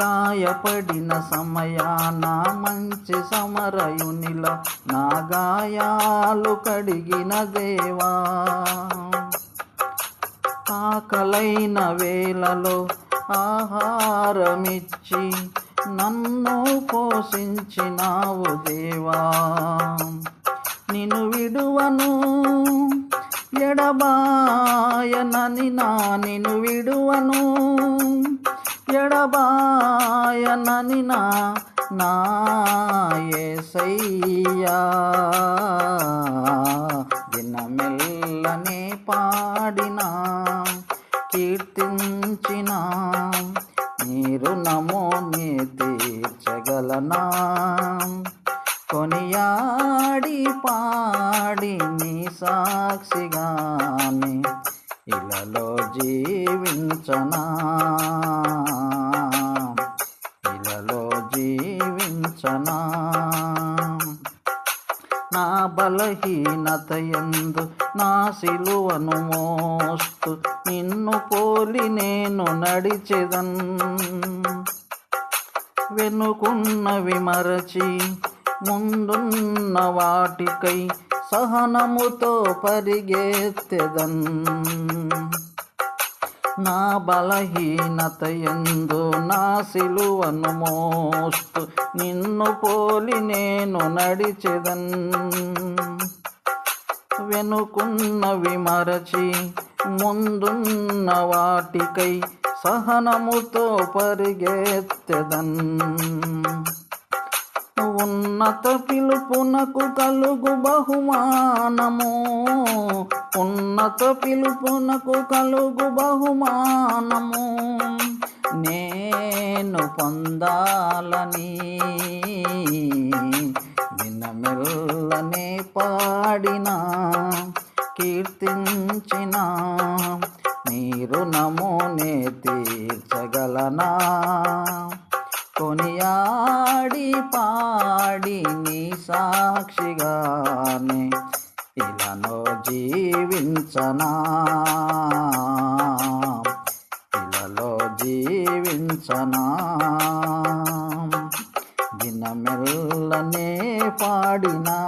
గాయపడిన సమయాన మంచి సమరయునిల నా గాయాలు కడిగిన దేవా. ఆకలైన వేళలో ఆహారమిచ్చి నన్ను పోషించినావు దేవా. నిన్ను విడువను ఎడబాయనని నా నిన్ను విడువను ఎడబాయనని నా నా యేసయ్యా దినమెల్లనే పాడినా కీర్తించిన మీరు నమోని తీర్చగలనా? కొనియాడి పాడి నీ సాక్షిగానే ఇలలో జీవించనా? జీవించనా నా బలహీనత ఎందు నా సిలువను మోస్తు నిన్ను పోలి నేను నడిచెదన్. వెనుకున్నవి మరచి ముందున్న వాటికై సహనముతో పరిగెత్తెదన్. నా బలహీనత ఎందు నా సిలువను మోస్తూ నిన్ను పోలి నేను నడిచెదన్. వెనుకున్నవి మరచి ముందున్న వాటికై సహనముతో పరిగెత్తెదన్. ఉన్నత పిలుపునకు కలుగు బహుమానము. ఉన్నత పిలుపునకు కలుగు బహుమానము. నేను పొందాలని వినమెల్లనే పాడిన కీర్తించిన నీరు నమోనే తీర్చగలనా? కొనియాడి పాడి నీ సాక్షిగానే జీవించనా ఇలలో జీవించనా. దినమెల్లనే పాడినా.